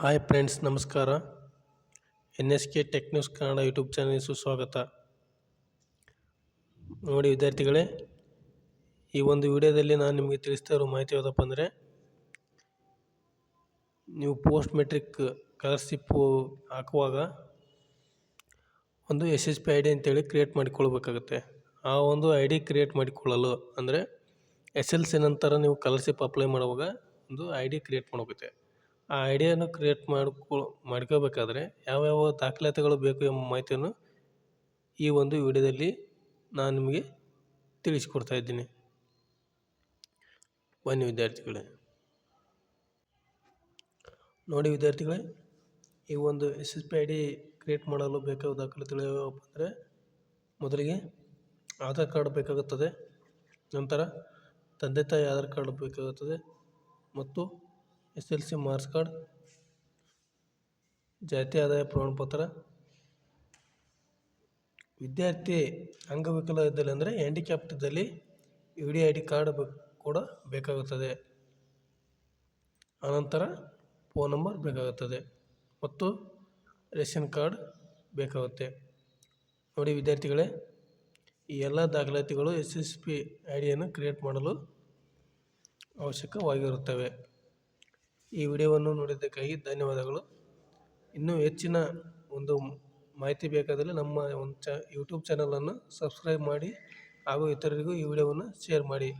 Hi friends, ನಮಸ್ಕಾರ. N S K tech news Kannada YouTube ಚಾನಲ್ಗೆ ಸುಸ್ವಾಗತ ನೋಡಿ ವಿದ್ಯಾರ್ಥಿಗಳೇ, ಈ ಒಂದು ವಿಡಿಯೋದಲ್ಲಿ ನಾನು ನಿಮಗೆ ತಿಳಿಸ್ತಾ ಇರೋ ಮಾಹಿತಿ ಯಾವುದಪ್ಪ ಅಂದರೆ, ನೀವು ಪೋಸ್ಟ್ ಮೆಟ್ರಿಕ್ ಕಲರ್ಶಿಪ್ ಹಾಕುವಾಗ ಒಂದು S S P I D ಅಂತೇಳಿ ಕ್ರಿಯೇಟ್ ಮಾಡಿಕೊಳ್ಬೇಕಾಗುತ್ತೆ. ಆ ಒಂದು ಐ ಡಿ ಕ್ರಿಯೇಟ್ ಮಾಡಿಕೊಳ್ಳಲು ಅಂದರೆ ಎಸ್ ಎಲ್ ಸಿ ನಂತರ ನೀವು ಕಲರ್ಶಿಪ್ ಅಪ್ಲೈ ಮಾಡುವಾಗ ಒಂದು ಐ ಡಿ ಕ್ರಿಯೇಟ್ ಮಾಡಬೇಕಾಗುತ್ತೆ ಆ ಐ ಡಿಯನ್ನು ಕ್ರಿಯೇಟ್ ಮಾಡ್ಕೊ, ಮಾಡ್ಕೋಬೇಕಾದ್ರೆ ಯಾವ್ಯಾವ ದಾಖಲಾತಿಗಳು ಬೇಕು ಎಂಬ ಮಾಹಿತಿಯನ್ನು ಈ ಒಂದು ವಿಡಿಯೋದಲ್ಲಿ ನಾನು ನಿಮಗೆ ತಿಳಿಸಿಕೊಡ್ತಾ ಇದ್ದೀನಿ. ಬನ್ನಿ ವಿದ್ಯಾರ್ಥಿಗಳೇ. ನೋಡಿ ವಿದ್ಯಾರ್ಥಿಗಳೇ, ಈ ಒಂದು S S P I D create ಮಾಡಲು ಬೇಕಾದ ದಾಖಲಾತಿಗಳು ಯಾವ್ಯಾವಪ್ಪ ಅಂದರೆ ಮೊದಲಿಗೆ ಆಧಾರ್ ಕಾರ್ಡ್ ಬೇಕಾಗುತ್ತದೆ, ನಂತರ ತಂದೆ ತಾಯಿ ಆಧಾರ್ ಕಾರ್ಡ್ ಬೇಕಾಗುತ್ತದೆ ಮತ್ತು S L C marks card, ಜಾತಿ ಆದಾಯ ಪ್ರಮಾಣಪತ್ರ. ವಿದ್ಯಾರ್ಥಿ ಅಂಗವಿಕಲ ಇದ್ದಲ್ಲಿ ಅಂದರೆ handicapped U D I D card ಕೂಡ ಬೇಕಾಗುತ್ತದೆ. ಆನಂತರ ಫೋನ್ ನಂಬರ್ ಬೇಕಾಗುತ್ತದೆ ಮತ್ತು ರೇಷನ್ ಕಾರ್ಡ್ ಬೇಕಾಗುತ್ತೆ. ನೋಡಿ ವಿದ್ಯಾರ್ಥಿಗಳೇ, ಈ ಎಲ್ಲ ದಾಖಲಾತಿಗಳು ಎಸ್ ಎಸ್ ಪಿ ಐ ಡಿಯನ್ನು ಕ್ರಿಯೇಟ್ ಮಾಡಲು ಅವಶ್ಯಕವಾಗಿರುತ್ತವೆ. ಈ ವಿಡಿಯೋವನ್ನು ನೋಡಿದ್ದಕ್ಕಾಗಿ ಧನ್ಯವಾದಗಳು. ಇನ್ನೂ ಹೆಚ್ಚಿನ ಒಂದು ಮಾಹಿತಿ ಬೇಕಾದಲ್ಲಿ ನಮ್ಮ ಒಂದು ಚ ಯೂಟ್ಯೂಬ್ ಚಾನಲನ್ನು ಸಬ್ಸ್ಕ್ರೈಬ್ ಮಾಡಿ ಹಾಗೂ ಇತರರಿಗೂ ಈ ವಿಡಿಯೋವನ್ನು ಶೇರ್ ಮಾಡಿ.